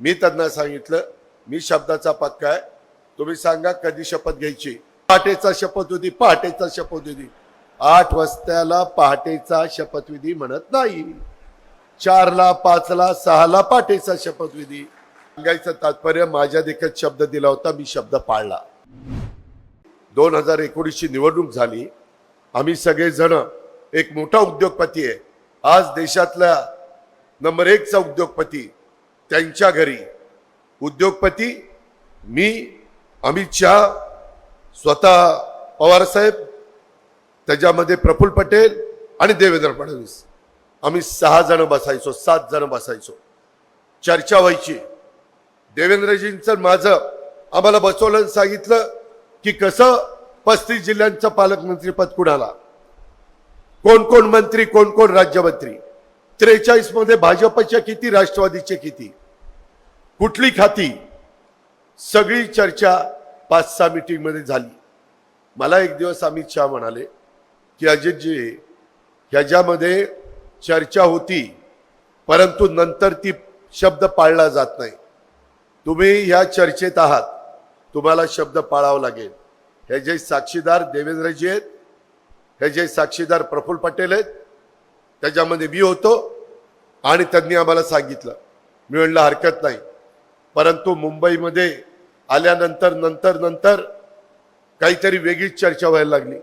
मी त्यांना सांगितलं मी शब्दाचा पक्का आहे. तुम्ही सांगा कधी शपथ घ्यायची? पहाटेचा शपथविधी पहाटेचा शपथविधी. आठ वाजत्याला पहाटेचा शपथविधी म्हणत नाही. चारला पाचला सहाला पहाटेचा शपथविधी. सांगायचं तात्पर्य माझ्या देखत शब्द दिला होता मी शब्द पाळला. दोन हजार एकोणीसची निवडणूक झाली. आम्ही सगळेजण एक मोठा उद्योगपती आहे. आज देशातल्या नंबर एकचा उद्योगपती त्यांच्या घरी. उद्योगपती मी अमित शहा स्वतः पवारसाहेब त्याच्यामध्ये प्रफुल्ल पटेल आणि देवेंद्र फडणवीस. आम्ही सहा जण बसायचो सात जण बसायचो. चर्चा व्हायची. देवेंद्रजींचं माझं आम्हाला बसवलं सांगितलं की कसं पस्तीस जिल्ह्यांचं पालकमंत्रीपद कुणाला? कोण कोण मंत्री कोण कोण राज्यमंत्री? त्रेचाळीसमध्ये भाजपच्या किती राष्ट्रवादीचे किती? कुठली खाती? सगळी चर्चा पाच सहा मीटिंगमध्ये झाली. मला एक दिवस अमित शहा म्हणाले की अजितजी ह्याच्यामध्ये चर्चा होती परंतु नंतर ती शब्द पाळला जात नाही. तुम्ही ह्या चर्चेत आहात. तुम्हाला शब्द पाळावा लागेल. हे जे साक्षीदार देवेंद्रजी आहेत हे जे साक्षीदार प्रफुल्ल पटेल आहेत त्याच्यामध्ये मी होतो आणि त्यांनी आम्हाला सांगितलं. मी म्हणलं हरकत नाही. परंतु मुंबईमध्ये आल्यानंतर नंतर नंतर काहीतरी वेगळीच चर्चा व्हायला लागली.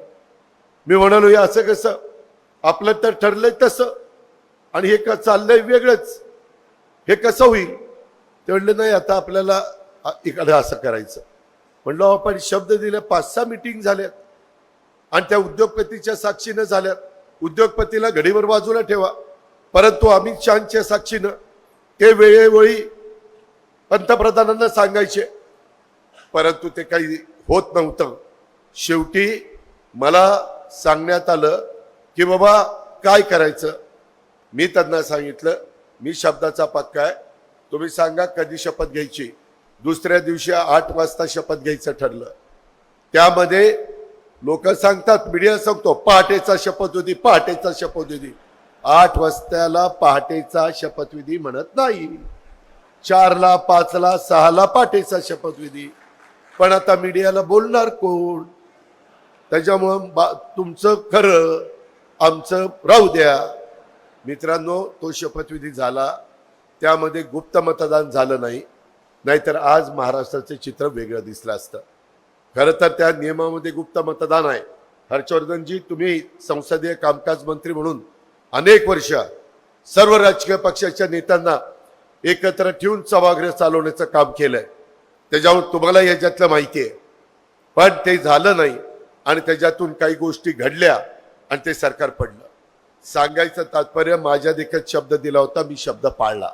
मी म्हणालो हे असं कसं? आपलं तर ठरलंय तसं. आणि हे का चाललंय वेगळंच. हे कसं होईल? ते म्हणलं नाही आता आपल्याला अ- इकडे असं करायचं. म्हणलं आपण शब्द दिले पाच सहा मिटिंग झाल्यात. आणि त्या उद्योगपतीच्या साक्षीनं झाल्यात. उद्योगपतीला घडीवर बाजूला ठेवा. परंतु अमित शहाच्या साक्षीनं ते वेळेवेळी पंतप्रधानांना सांगायचे. परंतु ते काही होत नव्हतं. शेवटी मला सांगण्यात आलं की बाबा काय करायचं? मी त्यांना सांगितलं मी शब्दाचा पक्का आहे. तुम्ही सांगा कधी शपथ घ्यायची? दुसऱ्या दिवशी आठ वाजता शपथ घ्यायचं ठरलं. त्यामध्ये लोक सांगतात मीडिया सांगतो पहाटेचा शपथविधी पहाटेचा शपथविधी. आठ वाजत्याला पहाटेचा शपथविधी म्हणत नाही. चारला पाचला सहाला पहाटेचा शपथविधी. पण आता मीडियाला बोलणार कोण? त्याच्यामुळं बा तुमचं खरं आमचं राहू द्या. मित्रांनो तो शपथविधी झाला. त्यामध्ये गुप्त मतदान झालं नाही. नाहीतर आज महाराष्ट्राचं चित्र वेगळं दिसलं असतं. खरं तर त्या नियमामध्ये गुप्त मतदान आहे. हर्षवर्धनजी तुम्ही संसदीय कामकाज मंत्री म्हणून अनेक वर्ष सर्व राजकीय पक्षाच्या नेत्यांना एकत्र ठेवून सभागृह चालवण्याचं काम केलंय. त्याच्यावर तुम्हाला याच्यातलं माहिती आहे. पण ते झालं नाही आणि त्याच्यातून काही गोष्टी घडल्या आणि ते सरकार पडलं. सांगायचं तात्पर्य माझ्या देखत शब्द दिला होता मी शब्द पाळला.